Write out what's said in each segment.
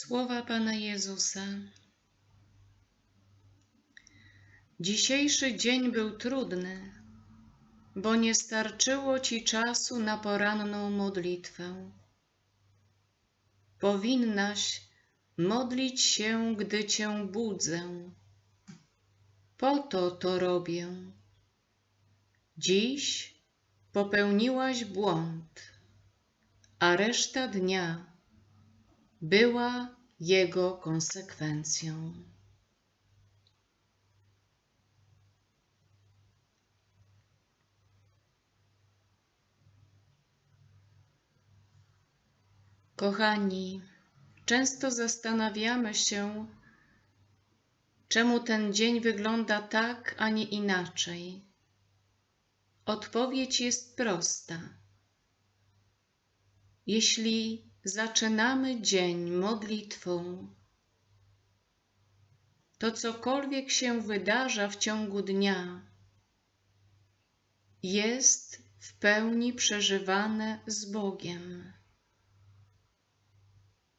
Słowa Pana Jezusa. Dzisiejszy dzień był trudny, bo nie starczyło Ci czasu na poranną modlitwę. Powinnaś modlić się, gdy Cię budzę. Po to to robię. Dziś popełniłaś błąd, a reszta dnia była jego konsekwencją. Kochani, często zastanawiamy się, czemu ten dzień wygląda tak, a nie inaczej. Odpowiedź jest prosta. Jeśli zaczynamy dzień modlitwą, to cokolwiek się wydarza w ciągu dnia, jest w pełni przeżywane z Bogiem.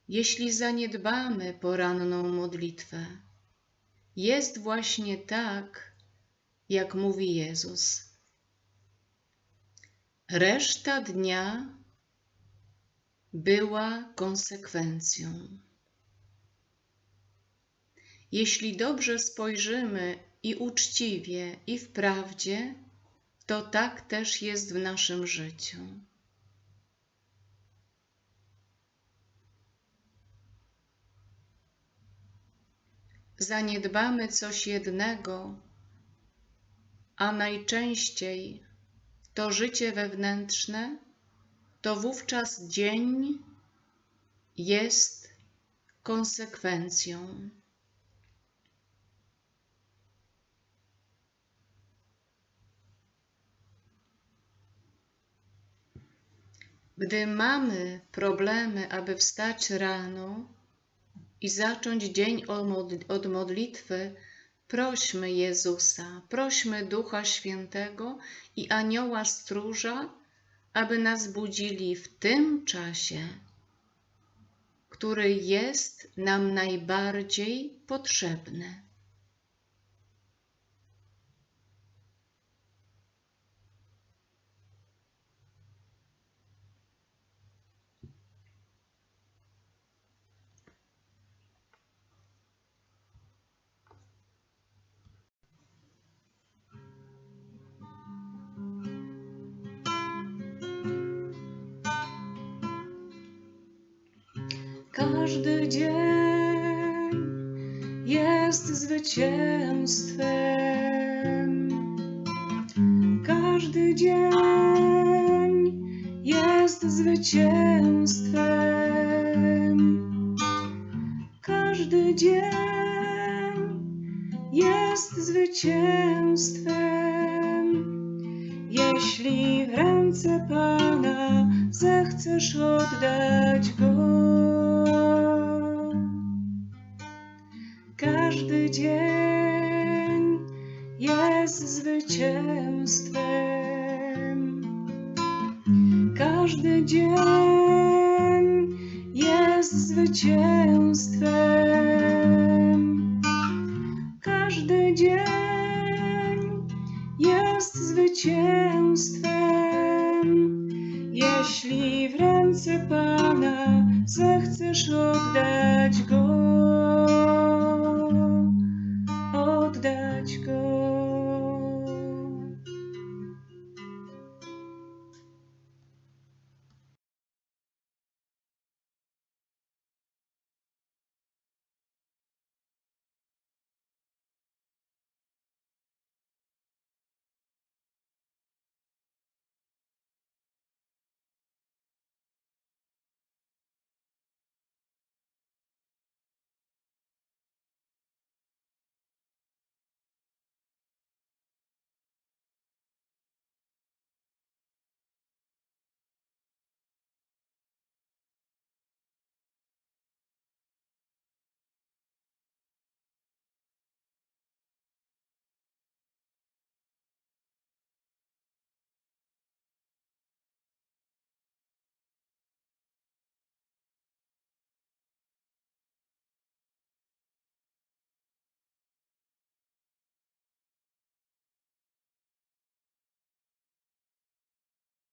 Jeśli zaniedbamy poranną modlitwę, jest właśnie tak, jak mówi Jezus. Reszta dnia była konsekwencją. Jeśli dobrze spojrzymy i uczciwie, i w prawdzie, to tak też jest w naszym życiu. Zaniedbamy coś jednego, a najczęściej to życie wewnętrzne to wówczas dzień jest konsekwencją. Gdy mamy problemy, aby wstać rano i zacząć dzień od modlitwy, prośmy Jezusa, prośmy Ducha Świętego i Anioła Stróża, aby nas budzili w tym czasie, który jest nam najbardziej potrzebny. Każdy dzień jest zwycięstwem. Każdy dzień jest zwycięstwem. Każdy dzień jest zwycięstwem. Jeśli w ręce Pana zechcesz oddać go. Każdy dzień jest zwycięstwem. Każdy dzień jest zwycięstwem. Każdy dzień jest zwycięstwem. Jeśli w ręce Pana zechcesz oddać go. prática